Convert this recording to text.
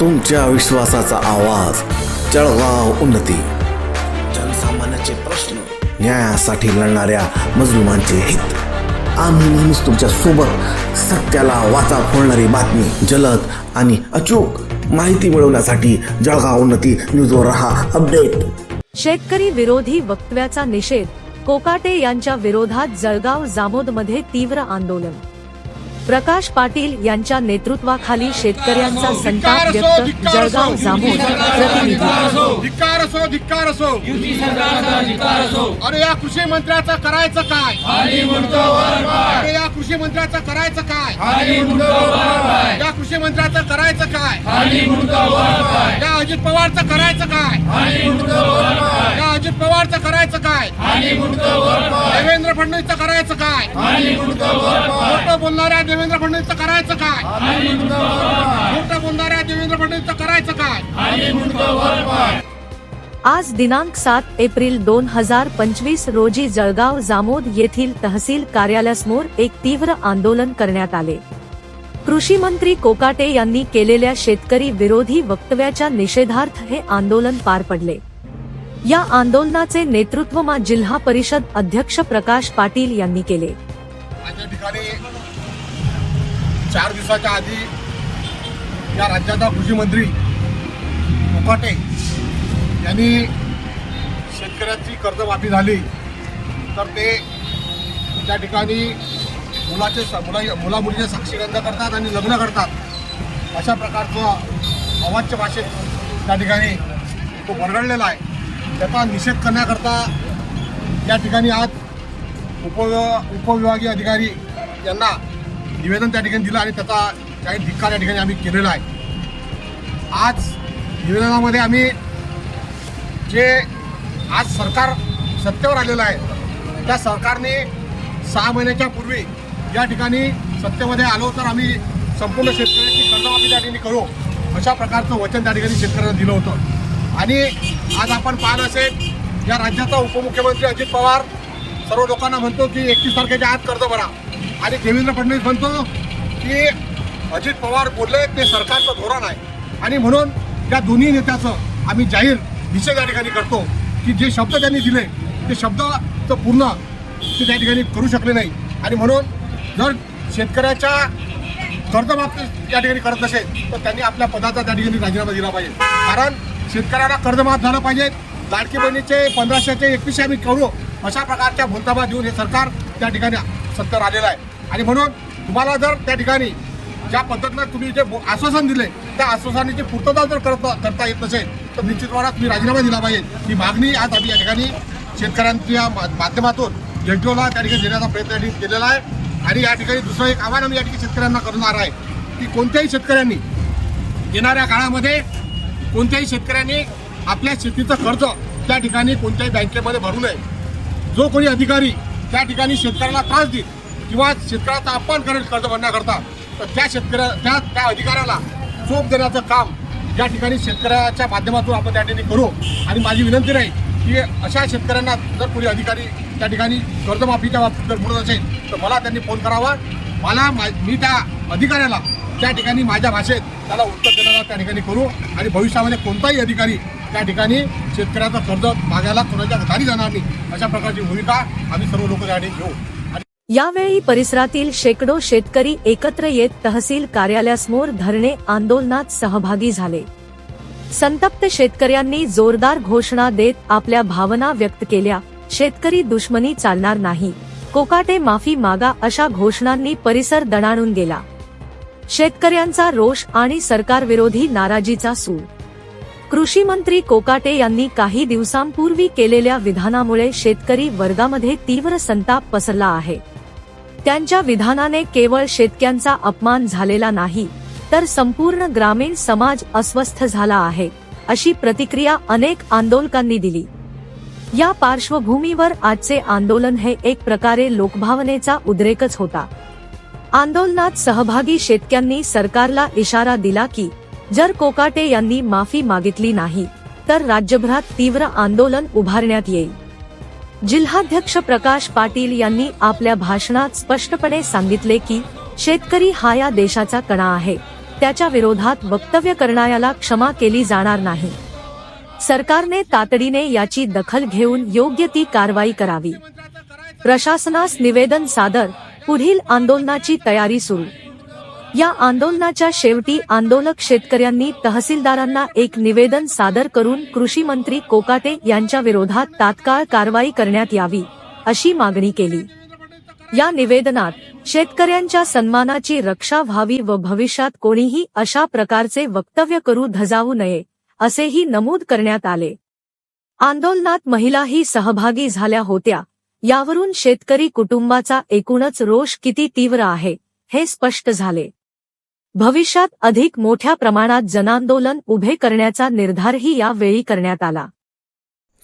तुमच्या विश्वासाचा आवाज. जळगाव उन्नती. जनसामान्याचे प्रश्न न्यायासाठी लढणाऱ्या मजलुमांचे हित. आम्ही नेहमीच तुमच्यासोबत सत्याला वाचा फोडणारी बातमी जलद आणि अचूक माहिती मिळवण्यासाठी जळगाव उन्नती न्यूजवर रहा. अपडेट. शेतकरी विरोधी वक्तव्याचा निषेध. कोकाटे यांच्या विरोधात जळगाव जामोदमध्ये तीव्र आंदोलन. प्रकाश पाटील यांच्या नेतृत्वाखाली शेतकऱ्यांचा संताप व्यक्त जळगाव जामोद प्रतिनिधी. असो धिक्कार असो अरे या कृषी मंत्र्याचं करायचं काय? अरे या कृषी मंत्र्याचं करायचं काय? या कृषी मंत्र्याचं करायचं काय? अजित पवारचं करायचं काय? या अजित पवारचं करायचं काय? देवेंद्र फडणवीसचं करायचं काय? खोटं बोलणाऱ्या देवेंद्र फडणवीसचं करायचं काय? खोटं बोलणाऱ्या देवेंद्र फडणवीसचं करायचं काय? आज दिनांक सात एप्रिल दोन हजार पंचवीस रोजी जळगाव जामोद येथील तहसील कार्यालयासमोर एक तीव्र आंदोलन करण्यात आले. कृषी मंत्री कोकाटे यांनी केलेल्या शेतकरी विरोधी वक्तव्याच्या निषेधार्थ हे आंदोलन पार पडले. या आंदोलनाचे नेतृत्व मा जिल्हा परिषद अध्यक्ष प्रकाश पाटील यांनी केले. माझ्या ठिकाणी चार दिवसाच्या आधी या राज्याचा कृषी मंत्री कोकाटे यांनी शेतकऱ्यांची कर्जमाफी झाली तर ते त्या ठिकाणी मुलाचे मुला मुला मुलीचे साक्षीगंध करतात आणि लग्न करतात. अशा प्रकारचं अवाच्य भाषेत त्या ठिकाणी तो बरगडलेला आहे. त्याचा निषेध करण्याकरता या ठिकाणी आज उप उपविभागीय अधिकारी यांना निवेदन त्या ठिकाणी दिलं आणि त्याचा काही धिक्कार या ठिकाणी आम्ही केलेला आहे. आज निवेदनामध्ये आम्ही जे आज सरकार सत्तेवर आलेलं आहे त्या सरकारने सहा महिन्याच्या पूर्वी या ठिकाणी सत्तेमध्ये आलो तर आम्ही संपूर्ण शेतकऱ्यांची कर्जमाफी त्या ठिकाणी करू. अशा प्रकारचं वचन त्या ठिकाणी शेतकऱ्यांना दिलं होतं. आणि आज आपण पाहिलं असेल या राज्याचा उपमुख्यमंत्री अजित पवार सर्व लोकांना म्हणतो की एकतीस तारखेच्या आत कर्ज भरा. आणि देवेंद्र फडणवीस म्हणतो की अजित पवार बोलले ते सरकारचं धोरण आहे. आणि म्हणून या दोन्ही नेत्याचं आम्ही जाहीर निषेध या ठिकाणी करतो की जे शब्द त्यांनी दिले ते शब्दचं पूर्ण ते त्या ठिकाणी करू शकले नाही. आणि म्हणून जर शेतकऱ्याच्या कर्जमाफी या ठिकाणी करत नसेल तर त्यांनी आपल्या पदाचा त्या ठिकाणी राजीनामा दिला पाहिजे. कारण शेतकऱ्याला कर्जमाफ झालं पाहिजे. लाडकी बहिणीचे पंधराशेचे एकवीसशे आम्ही करू. अशा प्रकारच्या भूलताबा देऊन हे सरकार त्या ठिकाणी सत्तर आलेलं आहे. आणि म्हणून तुम्हाला जर त्या ठिकाणी ज्या पद्धतीनं तुम्ही जे आश्वासन दिले त्या आश्वासनाची पूर्तता जर करत करता येत नसेल तर निश्चितपणे तुम्ही राजीनामा दिला पाहिजे. ही मागणी आज आम्ही या ठिकाणी शेतकऱ्यांच्या मा- माध्यमातून जेडीओला त्या ठिकाणी देण्याचा प्रयत्न केलेला आहे. आणि या ठिकाणी दुसरं एक आव्हान आम्ही या ठिकाणी शेतकऱ्यांना करणार आहे की कोणत्याही शेतकऱ्यांनी येणाऱ्या काळामध्ये कोणत्याही शेतकऱ्यांनी आपल्या शेतीचं कर्ज त्या ठिकाणी कोणत्याही बँकेमध्ये भरू नये. जो कोणी अधिकारी त्या ठिकाणी शेतकऱ्याला त्रास देईल किंवा शेतकऱ्याचा अपमान करेल कर्ज भरण्याकरता तर त्या शेतकऱ्या त्या त्या अधिकाऱ्याला चोप देण्याचं काम या ठिकाणी शेतकऱ्याच्या माध्यमातून आपण त्या ठिकाणी करू. आणि माझी विनंती राहील की अशा शेतकऱ्यांना जर कोणी अधिकारी त्या ठिकाणी कर्जमाफीच्या बाबतीत जर बोलत असेल तर मला त्यांनी फोन करावा. मला मा- मी त्या अधिकाऱ्याला त्या ठिकाणी माझ्या भाषेत त्याला उत्तर देण्याचा त्या ठिकाणी करू आणि भविष्यामध्ये कोणताही अधिकारी त्या ठिकाणी शेतकऱ्याचं कर्ज मागायला कोणाच्या घरी जाणार नाही अशा प्रकारची भूमिका आम्ही सर्व लोक त्या ठिकाणी घेऊ. यावेळी परिसरातील शेकडो शेतकरी एकत्र येत तहसील कार्यालयासमोर धरणे आंदोलनात सहभागी झाले. संतप्त शेतकऱ्यांनी जोरदार घोषणा देत आपल्या भावना व्यक्त केल्या. शेतकरी दुश्मनी चालणार नाही. कोकाटे माफी मागा अशा घोषणांनी परिसर दणाणून गेला. शेतकऱ्यांचा रोष आणि सरकारविरोधी नाराजीचा सूर. कृषी मंत्री कोकाटे यांनी काही दिवसांपूर्वी केलेल्या विधानामुळे शेतकरी वर्गामध्ये तीव्र संताप पसरला आहे. त्यांच्या विधानाने केवळ शेतक्यांचा अपमान झालेला नाही तर संपूर्ण ग्रामीण समाज अस्वस्थ झाला आहे अशी प्रतिक्रिया अनेक आंदोलकांनी दिली. या पार्श्वभूमीवर आजचे आंदोलन हे एक प्रकारे लोकभावनेचा उद्रेकच होता. आंदोलनात सहभागी शेतक्यांनी सरकारला इशारा दिला की जर कोकाटे यांनी माफी मागितली नाही तर राज्यभरात तीव्र आंदोलन उभारण्यात येईल. जिल्हाध्यक्ष प्रकाश पाटील यांनी आपल्या भाषणात स्पष्टपणे सांगितले की शेतकरी हा या देशाचा कणा आहे. त्याच्या विरोधात वक्तव्य करणाऱ्याला क्षमा केली जाणार नाही. सरकारने तातडीने याची दखल घेऊन योग्य ती कारवाई करावी. प्रशासनास निवेदन सादर पुढील आंदोलनाची तयारी सुरू. या आंदोलनाच्या शेवटी आंदोलक शेतकऱ्यांनी तहसीलदारांना एक निवेदन सादर करून कृषी मंत्री कोकाटे यांच्या विरोधात तात्काळ कारवाई करण्यात यावी अशी मागणी केली. या निवेदनात शेतकऱ्यांच्या सन्मानाची रक्षा व्हावी व भविष्यात कोणीही अशा प्रकारचे वक्तव्य करू धजावू नये असेही नमूद करण्यात आले. आंदोलनात महिलाही सहभागी झाल्या होत्या. यावरून शेतकरी कुटुंबाचा एकूणच रोष किती तीव्र आहे हे स्पष्ट झाले. भविष्यात अधिक मोठ्या प्रमाणात जनांदोलन उभे करण्याचा निर्धारही यावेळी करण्यात आला.